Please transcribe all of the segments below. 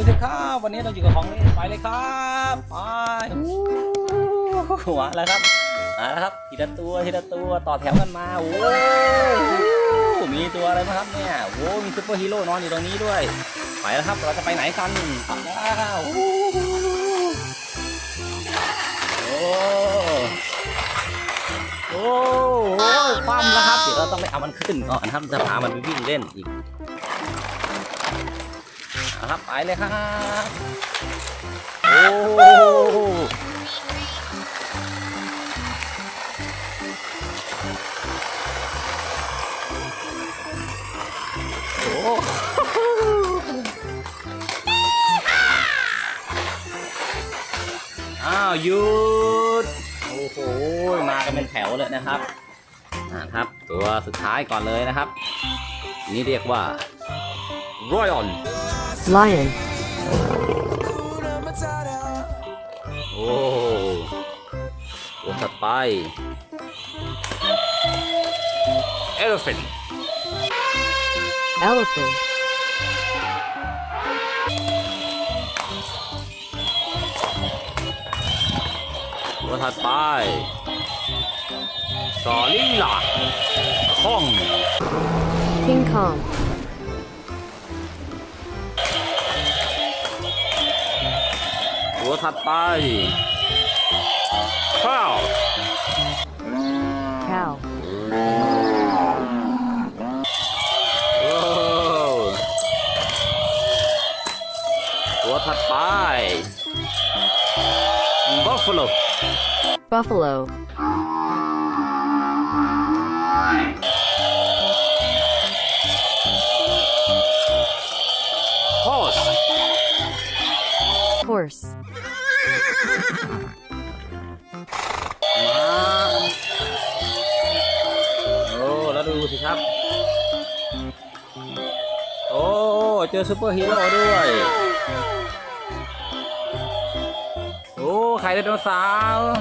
ดูสิครับ วันนี้เราอยู่กับของเล่นไปเลยครับไปอู้มาแล้วครับมาแล้วครับทีละตัวทีละตัวต่อแถวกันมาโอ้โหมีตัวอะไรบ้างครับเนี่ยโอ้มีซูเปอร์ฮีโร่นอนอยู่ตรงนี้ด้วยไปแล้วครับเราจะไปไหนกันว้าวโอ้โอ้โหคว่ำแล้วครับเดี๋ยวเราต้องไปเอามันขึ้นก่อนครับจะพามันไปวิ่งเล่นอีก ครับไปเลยครับโอ้โหอ้าวหยุดโอ้โหมากันเป็นแถวเลยนะครับอ่าครับ ตัวสุดท้ายก่อนเลยนะครับ นี่เรียกว่า Royal Lion, โอ้ตัวถัดไป Elephant Elephant, ตัวถัดไปกอริลลาคอง King Kong, ตัวถัดไป ข้าว Cow, โอ้ตัวถัดไป Buffalo Buffalo, Horse, โอ้แล้วดูสิครับ โอ้เจอซูเปอร์ฮีโร่ด้วย โอ้ไข่ไดโนเสาร์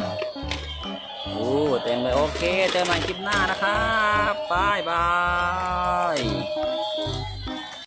โอ้เต็มเลยโอเค เจอใหม่คลิปหน้านะครับบายบาย